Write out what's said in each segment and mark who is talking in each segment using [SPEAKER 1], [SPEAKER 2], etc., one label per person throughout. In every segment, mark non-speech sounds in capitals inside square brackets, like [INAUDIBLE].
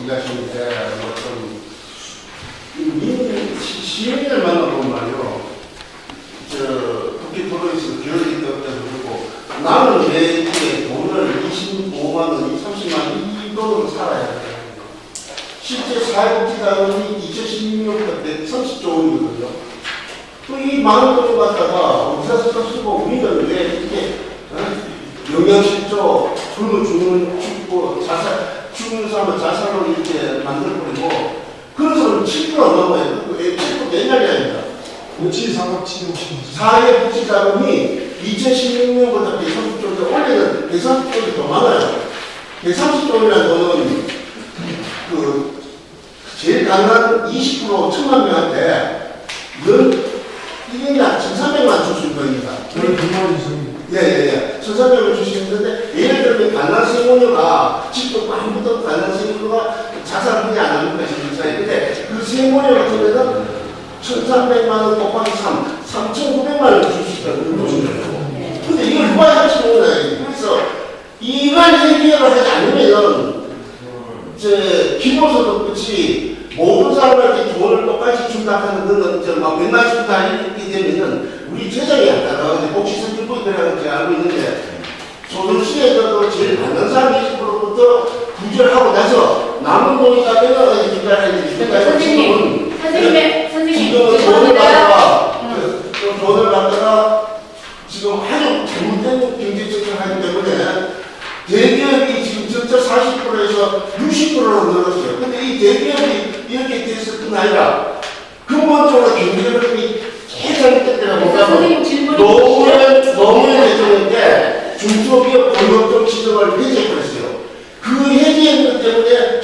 [SPEAKER 1] 얘기하시는데 어떤 민 시민을 만나보면 말이요. 저 국회 토론에서 기억이 없다고 그러고 나는 왜 이렇게 돈을 25만 원, 30만 원, 이 돈으로 살아야 돼. 실제 사회복지자금이 2016년 때 30조 원이거든요. 또이 많은 돈을 갖다가 어디서 쓰고 우리는 왜 이렇게 어? 영양실조, 굶어 죽는 죽고 자살 죽는 사람을 자살로 이렇게 만들어버리고 그런 사람은 7% 넘어요. 그 7% 옛날이 아닙니다.
[SPEAKER 2] 고치 사각 치료 시험.
[SPEAKER 1] 사회 복지자금이 2016년보다 130조인데 올해는 130조이 더 많아요. 130조이라는 거는 그 제일 가난한 20% 천만 명한테 연 1년에 1,300만 줄 수 있는 겁니다.
[SPEAKER 2] 월 9만 이상.
[SPEAKER 1] 예, 예, 예. 천사명을 주시는데, 예를 들 면, 간난생모녀가, 집도 간난생모녀가 자살하냐 안 하는 것이 문제예요. 근데 그 생모녀 같은 경우는 1,300만 원 곱하기 3, 3,900만 원줄 수 있다는 거죠. 근데 이걸 누가 할지 모르나요? 그래서 이걸 해결을 하지 않으면은, 이제, 기본소득 끝이 모든 사람한테 돈을 똑같이 준다 하는 그런 저막 맨날 준다 이렇게 되면은 우리 재정이 안 따라 복지선 정부들하고 제가 알고 있는데 소득시에서도 제일 많은 사람이 20%부터 구절하고 나서 남은 돈이 가면은 준다는
[SPEAKER 3] 그러니까 선생님, 선생님의 선생님
[SPEAKER 1] 지금 돈을. 받다가
[SPEAKER 3] 응.
[SPEAKER 1] 그 돈을 받다가 지금 아주 잘못된 경제 정책을 하기 때문에 대기업이 지금 전체 40%에서 60%로 늘었어요. 근데 이 대기업이 이렇게 돼서 뿐 아니라 근본적으로 경제력이 제일 잘못됐다고
[SPEAKER 3] 그래서
[SPEAKER 1] 보면
[SPEAKER 3] 선생님 질문이
[SPEAKER 1] 노무현 노무현 대통령때 중소기업 공격적 지정을 해제했어요. 그 해제했기 때문에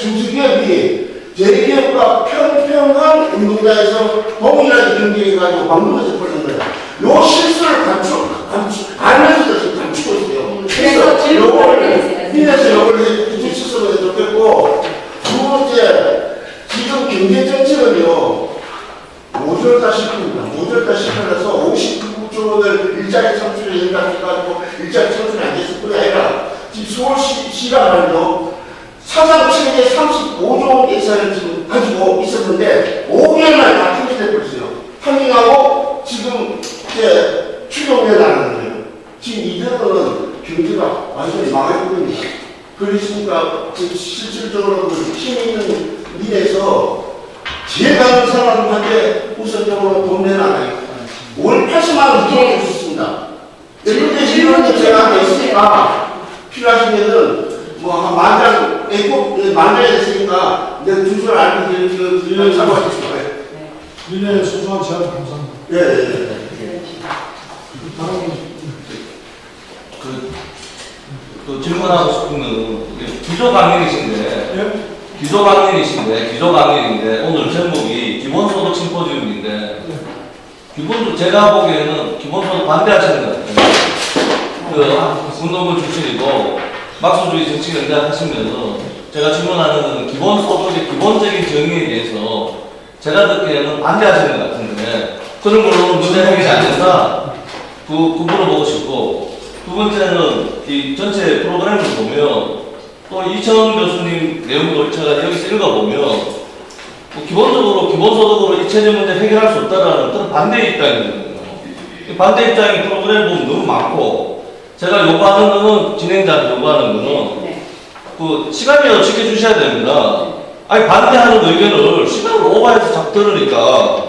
[SPEAKER 1] 대기업과 평평한 운동장에서 동일하게 경쟁해 가지고 방문해서 버는 거예요. 요 실수를 감추, 감추, 알면서도 지금 감추고 있어요.
[SPEAKER 3] 그래서
[SPEAKER 1] 요거를. 이래서 요걸 해주셨으면 좋겠고, 두 번째, 지금 경제정책은요, 모조리다 시킵니다. 모조리다 시켜서 59조 원을 일자리 창출에 연락해가지고 일자리 창출이 안 됐을 뿐이 아니라 지금 서울시, 시가 말이죠. 사상 최대 35조 원 예산을 지금 가지고 있었는데 5개월 만에 다 폐기돼버렸어요. 파밍하고 지금 이제 추경에 나가는 거예요. 지금 이대로는 경제가 완전히 망했거든요. 그러니까 지금 실질적으로 그힘 있는 일에서 제일 가는 사람한테 우선적으로 돈 내놔요. 월 80만 원 무조건 주셨습니다. 그런데 지금 제가 있으니까 필요하시면은 뭐 한 만장 애꼭 만장에 됐으니까 내가 주소를 알고 드리는 그 참고하십시오.
[SPEAKER 2] 미래 소소한 제안 감사합니다.
[SPEAKER 1] 예, 예, 예.
[SPEAKER 2] 다음
[SPEAKER 4] 그, 또 질문하고 싶은 거는 기조 강연이신데
[SPEAKER 2] 예?
[SPEAKER 4] 기조 강연이신데 기조 강연인데 오늘 제목이 기본소득 심포지움인데 기본소득 제가 보기에는 기본소득 반대하시는 것 같아요. 그 운동부 출신이고 막수주의 정치 연대 하시면서 제가 질문하는 것은 기본 소득의 기본적인 정의에 대해서 제가 듣기에는 반대하시는 것 같은데 그런 걸로 문제 해결이 안 된다. 그, 그 물어보고 싶고 두 번째는 이 전체 프로그램을 보면 또 이천 교수님 내용도 제가 여기서 읽어보면 뭐 기본적으로 기본소득으로 이 체제 문제 해결할 수 없다라는 그런 반대 입장이 거든요. 이 반대 입장이 프로그램 보면 너무 많고 제가 요구하는 거는 진행자 요구하는 거는
[SPEAKER 3] 네.
[SPEAKER 4] 그 시간이라도 지켜 주셔야 됩니다. 아니 반대하는 의견을 시간을 오버해서 자꾸 들으니까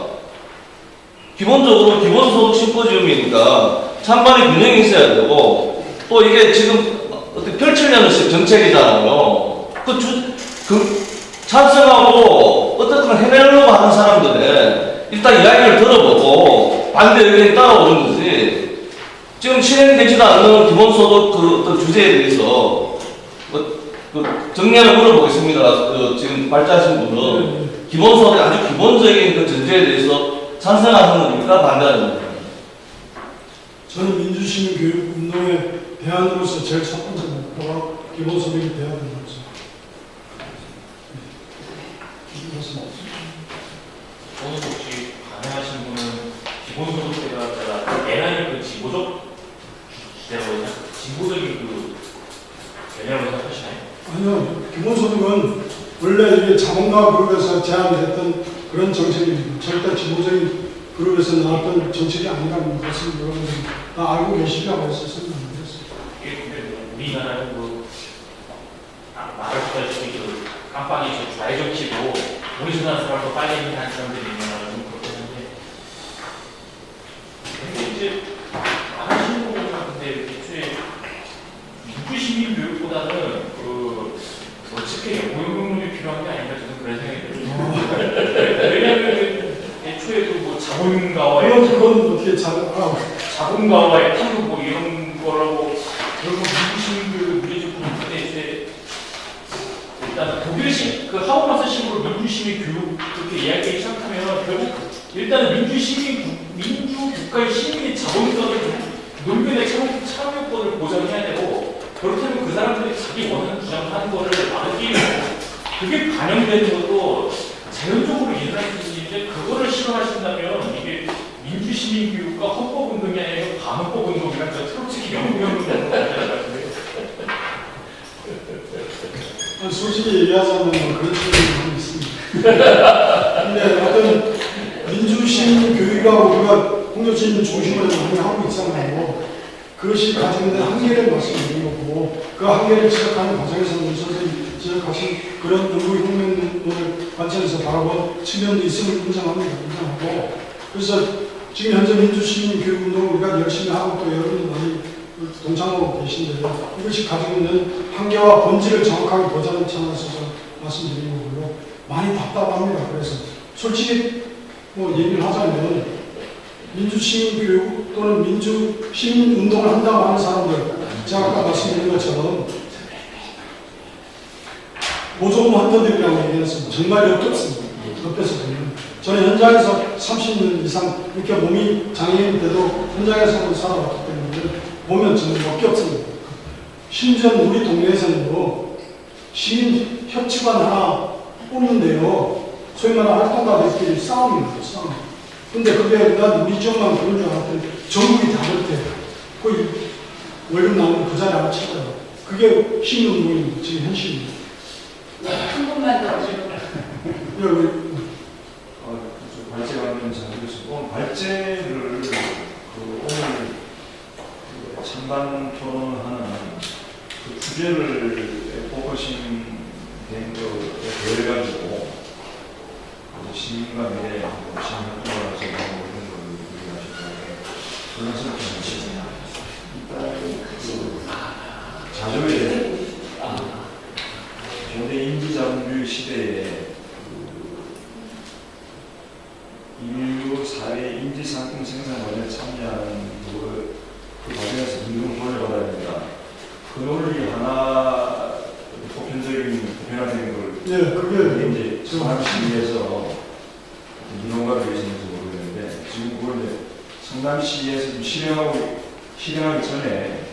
[SPEAKER 4] 기본적으로 기본소득 심포지움이니까 찬반의 균형이 있어야 되고 또 이게 지금 어떻게 펼치려는 시- 정책이잖아요. 그 주, 그 찬성하고 어떻게 해내려고 하는 사람들의 일단 이야기를 들어보고 반대 의견이 따라오는 거지. 지금 실행되지도 않는 기본소득 그 어떤 주제에 대해서 뭐, 그 정리하는 물어보겠습니다. 그 지금 발자하신 분은 기본소득 아주 기본적인 그 전제에 대해서 찬성하는 겁니까? 반대하는 겁니까?
[SPEAKER 2] 저는 민주시민 교육 운동의 대안으로서 제일 첫 번째 목표가 기본소득이 돼야 되는 거죠.
[SPEAKER 5] 오늘 혹시 가능하신 분은 기본소득세가 제가 애나의 그 지보적 생각, 지보적인 그 개념을 생각하시나요?
[SPEAKER 2] 아니요, 기본소득은 원래 이게 자본가 그룹에서 제안했던 그런 정책입니다. 절대 지도적인 그룹에서 나왔던 정책이 아니라는 것을 여러분들이 다 알고 해서 드렸습니다.
[SPEAKER 5] 이게 근데 우리나라는 뭐 아, 말하셨다시피 그 깜빡이 저 좌회전 키고 우리나라 사람도 빨리 하는 사람들이 있는 나라 좀 그렇긴 한데 근데 이제 말하시는 거 보면 근데 애초에 민주시민 교육보다는 그 어떻게 고용능력이 필요한 게 아닌가 저는 그런 생각이 들어요. 왜냐하면 애초에 그뭐 자본가와의
[SPEAKER 2] 그건 잘 알아?
[SPEAKER 5] 자본가와의 탐구 뭐 이런 거라고 결국 민주시민들 문제적 부분인데 이제 일단 독일식 그 하버마스식으로 민주시민 교육 그렇게 이야기하기 시작하면 결국 일단 민주시민 국- 민주 국가의 시민의 자본가를 논문의 참여, 참여권을 보장해야 되고 그렇다면 그 사람들이 자기 원하는 주장을 하는 거를 막기 그게 반영되는 것도 자연적으로 일어날 수 있는데 그거를 싫어하신다면 이게 민주시민 교육과 헌법 운동이 아니라 반헌법 운동이랑 저 솔직히 거 같아요. [LAUGHS]
[SPEAKER 2] 아니, 솔직히 얘기하자면 뭐 그런 측면이 있습니다. 근데 어떤 민주시민 교육하고 우리가 홍조시민 중심으로 하고 있잖아요. 그것이 가지고 있는 한계를 말씀드린 거고 그 한계를 지적하는 과정에서는 선생님 지적하신 그런 연구의 혁명론을 관찰해서 바라본 측면도 있음을 인정합니다. 인정하고 그래서 지금 현재 민주시민 교육운동을 우리가 열심히 하고 또 여러분도 많이 동참하고 계신데 이것이 가지고 있는 한계와 본질을 정확하게 보자는 차원에서 좀 말씀드리는 거고요. 많이 답답합니다. 그래서 솔직히 뭐 얘기를 하자면 민주시민 교육 또는 민주 시민 운동을 한다고 하는 사람들 제가 아까 말씀드린 것처럼 보조금 헌터들이라고 얘기했습니다. 정말 역겹습니다. 옆에서 저는 현장에서 30년 이상 이렇게 몸이 장애인이 돼도 현장에서 살아왔기 때문에 보면 정말 역겹습니다. 심지어 우리 동네에서는요 시민 협치관 하나 뽑는데요 소위 말하는 활동가들끼리 싸움입니다. 싸움. 근데 그게 난 우리 지역만 그런 줄 알았더니 전국이 다 그렇대요. 거의 월급 나오면 그 자리 안 찾아요. 그게 시민 운동입니다. 지금 현실입니다.
[SPEAKER 3] 한 분만
[SPEAKER 2] 더기
[SPEAKER 6] 어, 저 발제관련 발제를 그 오늘 그 찬반 토론하는 그 주제를 포커싱 된 거에 대해 가지고 그 시민과 미래, 시민 활동을 하서 뭐 이런 걸 얘기하셨다고 그런 생각이 드니다 일단 그 자조의 현대 인지자본주의 시대에 인류 사회 인지 상품 생산 과정에 참여하는 그, 그 과정에서 임금 돌려받아야 된다. 그 논리 하나 보편적인 보편화된 걸
[SPEAKER 2] 예, 그게
[SPEAKER 6] 이제 성남시 위해서 민원가를 위해서인지 모르겠는데 지금 그걸 이제 성남시에서 좀 실행하고 실행하기 전에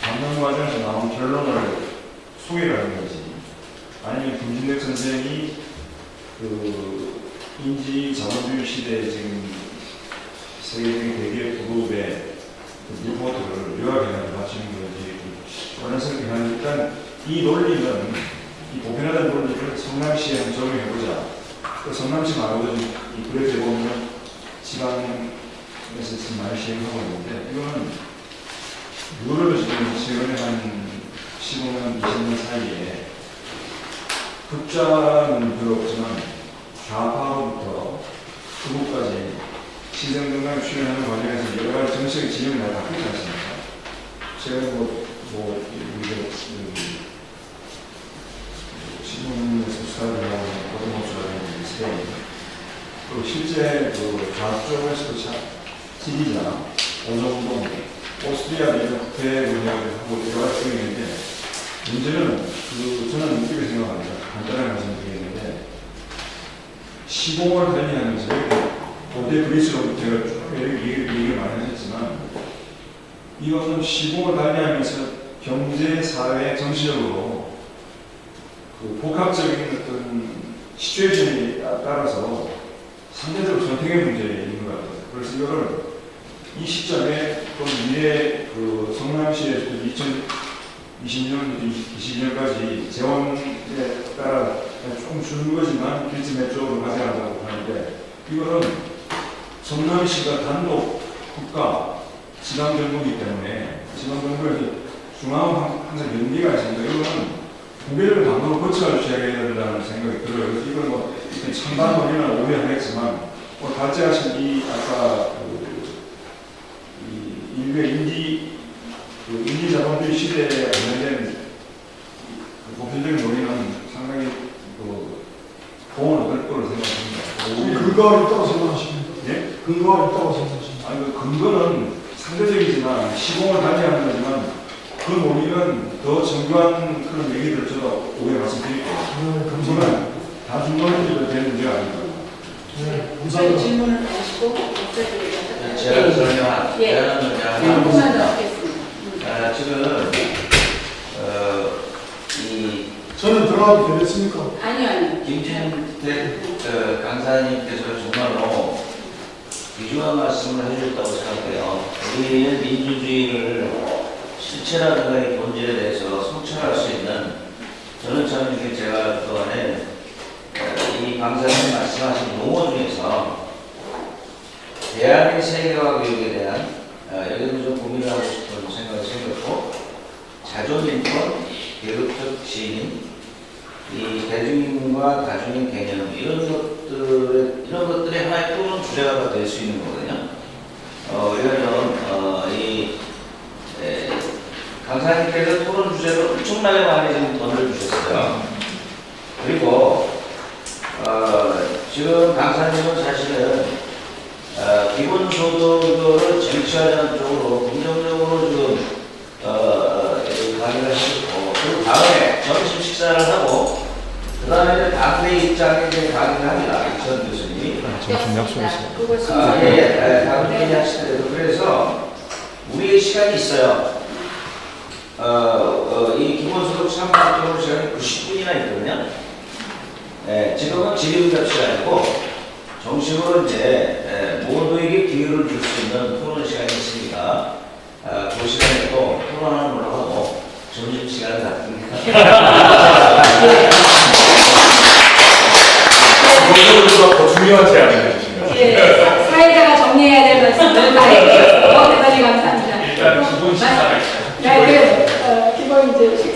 [SPEAKER 6] 방문 과정에서 나온 결론을 소개를 하는 거지. 아니면 김진덕 선생이 그 인지 자본주의 시대에 지금 세계적인 대기업 그룹의 그 리포트를 요약해서 맞추는 거지. 그런 생각이 일단 이 논리는 이 보편화된 논리를 성남시에 한번 적용해보자. 그 성남시 말고도 이 그래프에 보면 지방에서 지금 많이 시행하고 있는데 이거는 유럽에 지금 최근에 한 15년, 20년 사이에 극자는 별로 없지만 좌파로부터 극우까지 시정경감 출연하는 과정에서 여러 가지 정책의 진영이 많이 바뀌지 않습니까? 제가 뭐, 뭐, 이게, 그, 신문에서 수사를 하고, 고등학교라는 스페인. 그리고 실제 그 좌쪽에서도 자, 지리자, 오정동, 오스트리아 국회 운영을 하고 여러 가지 중인데, 문제는 그, 저는 이렇게 생각합니다. 간단하게 말씀드리겠는데, 시공을 관리하면서, 고대 그리스로부터 제가 쭉 얘기- 얘기를 많이 하셨지만, 이것은 시공을 관리하면서 경제, 사회, 정치적으로 그 복합적인 어떤 시츄에이션에 따라서 상대적으로 선택의 문제인 것 같아요. 그래서 이거를 이 시점에 또 미래 그 성남시에서 2020년부터 22년까지 재원에 따라 조금 주는 거지만 몇 쪽으로 가져가자고 하는데 이거는 성남시가 단독 국가 지방 정부이기 때문에 지방 정부에서 중앙은 항상 연계가 있습니다. 이거는 고개를 방으로 거쳐갈 해야 된다는 생각이 들어요. 그래서 이건 뭐 찬반 논의는 오해하겠지만 오늘 발제하신 이 아까 그, 이 인류의 인디 그 인디 자본주의 시대에 관련된 그 보편적인 논의는 상당히 그 도움을 얻을 거로 생각합니다.
[SPEAKER 2] 있다고 생각하십니까?
[SPEAKER 6] 예?
[SPEAKER 2] 근거가 있다고 생각하십니까?
[SPEAKER 6] 아니 그 근거는 상대적이지만 시공을 달리하는 거지만 그 논의는 더 정교한 그런 얘기들 저도 오해 말씀드릴게요.
[SPEAKER 2] 네, 감사합니다.
[SPEAKER 6] 그거는 다중론적으로 될 문제가 아닙니다.
[SPEAKER 2] 네, 감사합니다.
[SPEAKER 3] 질문을 하시고 없애드리겠습니다.
[SPEAKER 7] 제가 설명한
[SPEAKER 3] 예.
[SPEAKER 7] 제가 문제
[SPEAKER 3] 한
[SPEAKER 7] 하나
[SPEAKER 3] 분만 더 하겠습니다. 음.
[SPEAKER 7] 아, 지금 어, 이
[SPEAKER 2] 저는 들어가도 되겠습니까?
[SPEAKER 3] 아니요, 아니요.
[SPEAKER 7] 김진태 어, 강사님께서 정말로 귀중한 말씀을 해주셨다고 생각해요. 우리의 민주주의를 실체라든가 이 본질에 대해서 성찰할 수 있는 저는 참 이게 제가 그동안에 어, 이 강사님 말씀하신 용어 중에서 대한의 세계화 교육에 대한 어, 여기도 좀 고민을 하고 싶은 생각이 생겼고 자존인권, 계급적 지인, 이 대중인과 다중인 개념 이런 것 들의 이런 것들이 하나의 토론 주제가 될 수 있는 거거든요. 어, 왜냐하면 어, 이 에, 강사님께서 토론 주제를 엄청나게 많이 지금 던져주셨어요. 그리고 어, 지금 강사님은 사실은 어, 기본소득을 쟁취하자는 쪽으로 긍정적으로 지금 어, 어, 강의를 하셨고 그리고 다음에 점심 식사를 하고 그 다음에 당대 입장에 이제
[SPEAKER 3] 점심 약속했어요. 그거
[SPEAKER 7] 아. 예, 예, 다음 얘기 하실 때도 그래서 우리의 시간이 있어요. 어, 어, 이 기본소득 참가적으로 시간이 90분이나 있거든요. 예, 지금은 질의응답 시간이고 정식으로 이제 예, 모두에게 기회를 줄 수 있는 토론 시간이 있으니까 아, 그 시간에 또 토론하는 걸로 하고 점심 시간을 갖습니다 [LAUGHS]
[SPEAKER 5] 더 중요한 제안을 해주시면
[SPEAKER 3] 예, 사- 사회자가 정리해야 될 말씀을 다 해주셔서 대단히 감사합니다.
[SPEAKER 5] 일단 기본 식사가 있어요.
[SPEAKER 3] 네, 그, 어,